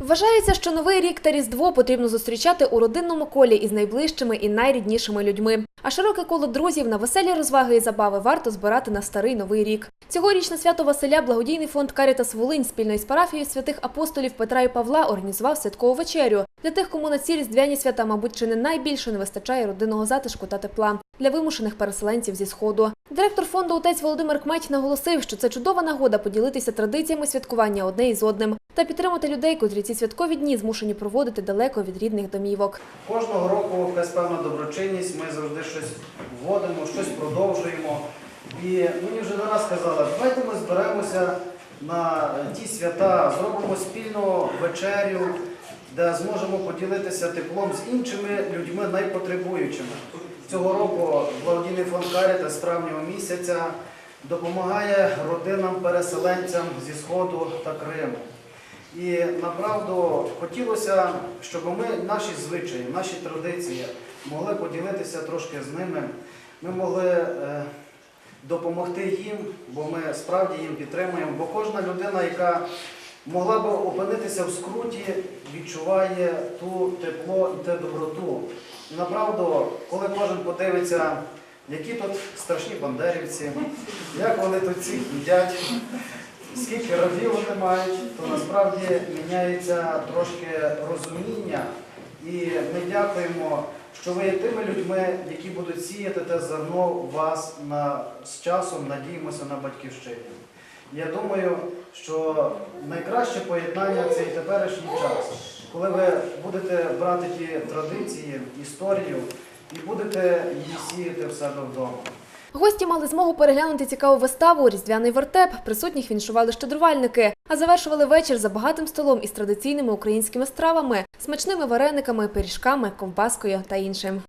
Вважається, що новий рік та різдво потрібно зустрічати у родинному колі із найближчими і найріднішими людьми. А широке коло друзів на веселі розваги і забави варто збирати на старий новий рік. Цьогоріч на свято Василя благодійний фонд Карітас Волинь спільно із парафією святих апостолів Петра і Павла організував святкову вечерю для тих, кому на ці різдвяні свята, мабуть, чи не найбільше не вистачає родинного затишку та тепла для вимушених переселенців зі сходу. Директор фонду отець Володимир Кметь наголосив, що це чудова нагода поділитися традиціями святкування одне із одним та підтримати людей, котрі ці святкові дні змушені проводити далеко від рідних домівок. Кожного року якась певна доброчинність, ми завжди щось вводимо, щось продовжуємо. І мені вже не раз казали, давайте ми зберемося на ті свята, зробимо спільну вечерю, де зможемо поділитися теплом з іншими людьми найпотребуючими. Цього року благодійний фонд Каріта з травня місяця допомагає родинам-переселенцям зі Сходу та Криму. І направду хотілося, щоб ми наші звичаї, наші традиції могли поділитися трошки з ними. Ми могли е, допомогти їм, бо ми справді їм підтримуємо. Бо кожна людина, яка могла б опинитися в скруті, відчуває ту тепло і те доброту. Направду, коли кожен подивиться, які тут страшні бандерівці, як вони тут всіх їдять, скільки років вони мають, то насправді міняється трошки розуміння. І ми дякуємо, що ви є тими людьми, які будуть сіяти те зерно вас на, з часом, надіємося на батьківщині. Я думаю, що найкраще поєднання це і теперішній час, коли ви будете брати ті традиції, історію і будете її сіяти в себе вдома. Гості мали змогу переглянути цікаву виставу Різдвяний вертеп. Присутніх віншували щедрувальники, а завершували вечір за багатим столом із традиційними українськими стравами, смачними варениками, пиріжками, ковбаскою та іншим.